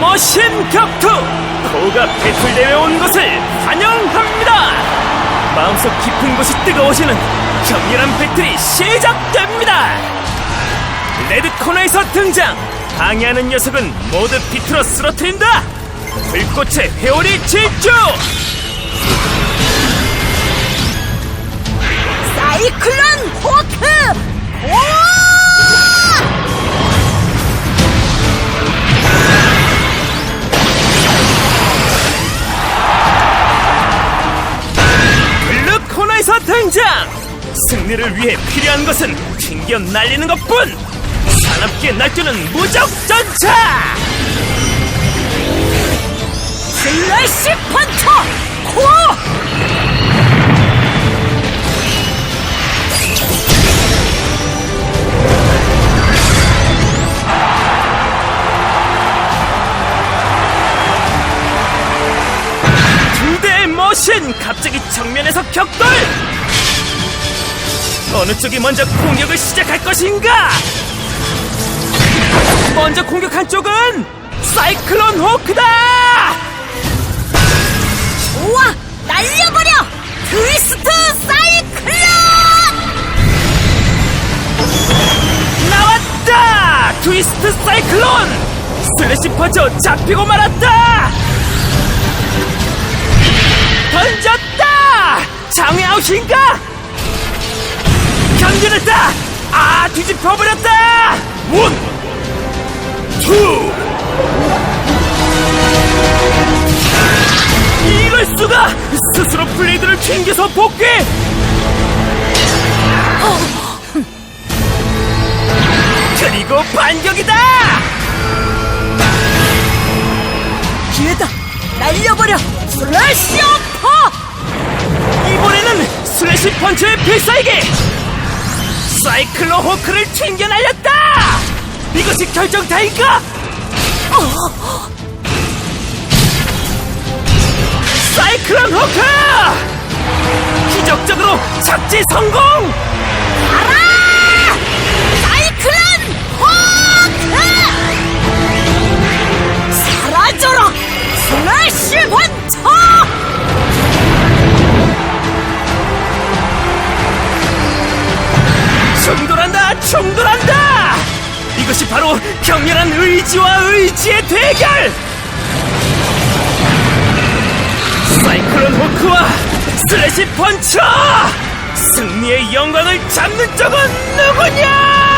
머신 격투! 고가 배틀대회 온 것을 환영합니다! 마음속 깊은 곳이 뜨거워지는 격렬한 배틀이 시작됩니다! 레드 코너에서 등장! 방해하는 녀석은 모두 비틀어 쓰러뜨린다! 불꽃의 회오리 질주! 사이클론 호크! 승리를 위해 필요한 것은 튕겨 날리는 것뿐 사납게 날뛰는 무적 전차 슬래시 펀처! 코어! 두 대의 머신 갑자기 정면에서 격돌 어느 쪽이 먼저 공격을 시작할 것인가 먼저 공격한 쪽은 사이클론 호크다 우와! 날려버려! 트위스트 사이클론! 나왔다 트위스트 사이클론 슬래시 퍼져 잡히고 말았다 던졌다 장애 아웃인가 견뎌냈다 아 뒤집혀 버렸다 원 투. 이럴 수가 스스로 블레이드를 튕겨서 복귀 그리고 반격이다 기회다! 날려버려! 슬래시 어퍼! 이번에는 슬래시 펀치의 필살기 사이클로 호크를 튕겨 날렸다 이것이 결정타인가 사이클론 호크 기적적으로 착지 성공 가라! 사이클론 호크! 사라져라! 슬래시 충돌한다! 이것이 바로 격렬한 의지와 의지의 대결! 사이클론 호크와 슬래시 펀처! 승리의 영광을 잡는 쪽은 누구냐